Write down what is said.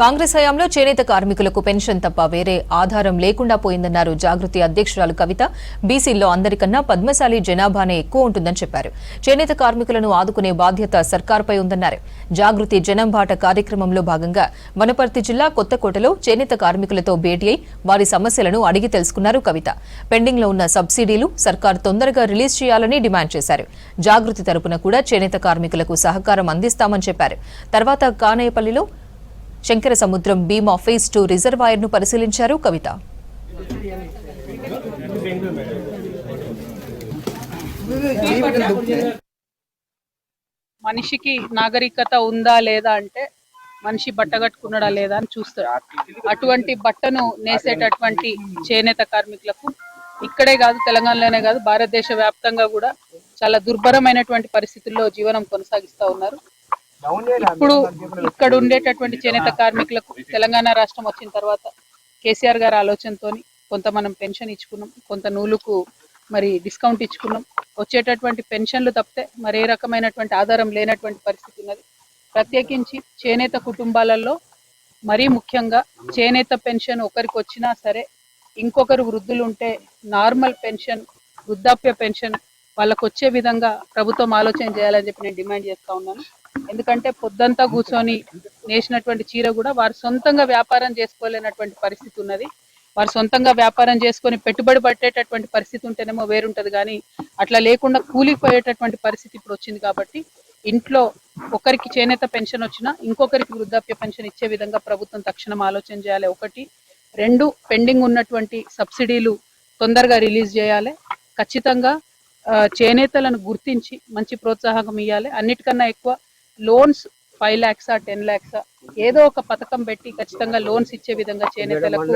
కాంగ్రెస్ హయాంలో చేనేత కార్మికులకు పెన్షన్ తప్ప వేరే ఆధారం లేకుండా పోయిందన్నారు జాగృతి అధ్యక్షురాలు కవిత. బీసీల్లో అందరికన్నా పద్మశాలి జనాభానే ఎక్కువ ఉంటుందని చెప్పారు. చేనేత కార్మికులను ఆదుకునే బాధ్యత సర్కార్పై ఉందన్నారు. జాగృతి జనంబాట కార్యక్రమంలో భాగంగా వనపర్తి జిల్లా కొత్తకోటలో చేనేత కార్మికులతో భేటీ అయి వారి సమస్యలను అడిగి తెలుసుకున్నారు కవిత. పెండింగ్లో ఉన్న సబ్సిడీలు సర్కార్ తొందరగా రిలీజ్ చేయాలని డిమాండ్ చేశారు. జాగృతి తరపున కూడా చేనేత కార్మికులకు సహకారం అందిస్తామని చెప్పారు. తర్వాత కానేపల్లిలో శంకర సముద్రం భీమా ఫేజ్ టూ రిజర్వాయర్ను పరిశీలించారు కవిత. మనిషికి నాగరికత ఉందా లేదా అంటే మనిషి బట్ట కట్టుకున్నాడా లేదా అని చూస్తారు. అటువంటి బట్టను నేసేటటువంటి చేనేత కార్మికులకు ఇక్కడే కాదు తెలంగాణలోనే కాదు భారతదేశ వ్యాప్తంగా కూడా చాలా దుర్భరమైనటువంటి పరిస్థితుల్లో జీవనం కొనసాగిస్తా ఉన్నారు. ఇప్పుడు ఇక్కడ ఉండేటటువంటి చేనేత కార్మికులకు తెలంగాణ రాష్ట్రం వచ్చిన తర్వాత కేసీఆర్ గారి ఆలోచనతోని కొంత మనం పెన్షన్ ఇచ్చుకున్నాం కొంత నూలుకు మరి డిస్కౌంట్ ఇచ్చుకున్నాం. వచ్చేటటువంటి పెన్షన్లు తప్పితే మరే రకమైనటువంటి ఆధారం లేనటువంటి పరిస్థితి ఉన్నది. ప్రత్యేకించి చేనేత కుటుంబాలలో మరీ ముఖ్యంగా చేనేత పెన్షన్ ఒకరికి వచ్చినా సరే ఇంకొకరు వృద్ధులు ఉంటే నార్మల్ పెన్షన్ వృద్ధాప్య పెన్షన్ వాళ్ళకు వచ్చే విధంగా ప్రభుత్వం ఆలోచన చేయాలని చెప్పి నేను డిమాండ్ చేస్తా ఉన్నాను. ఎందుకంటే పొద్దంతా కూర్చొని నేసినటువంటి చీర కూడా వారు సొంతంగా వ్యాపారం చేసుకోలేనటువంటి పరిస్థితి ఉన్నది. వారు సొంతంగా వ్యాపారం చేసుకొని పెట్టుబడి పట్టేటటువంటి పరిస్థితి ఉంటేనేమో వేరుంటది కానీ అట్లా లేకుండా కూలిపోయేటటువంటి పరిస్థితి ఇప్పుడు వచ్చింది కాబట్టి ఇంట్లో ఒకరికి చేనేత పెన్షన్ వచ్చినా ఇంకొకరికి వృద్ధాప్య పెన్షన్ ఇచ్చే విధంగా ప్రభుత్వం తక్షణం ఆలోచన చేయాలి. ఒకటి రెండు పెండింగ్ ఉన్నటువంటి సబ్సిడీలు తొందరగా రిలీజ్ చేయాలి. ఖచ్చితంగా చేనేతలను గుర్తించి మంచి ప్రోత్సాహం ఇవ్వాలి అన్నిటికన్నా ఎక్కువ లోన్స్ ఫైవ్ ల్యాక్సా టెన్ ల్యాక్సా ఏదో ఒక పథకం పెట్టి ఖచ్చితంగా లోన్స్ ఇచ్చే విధంగా చేనేతలకు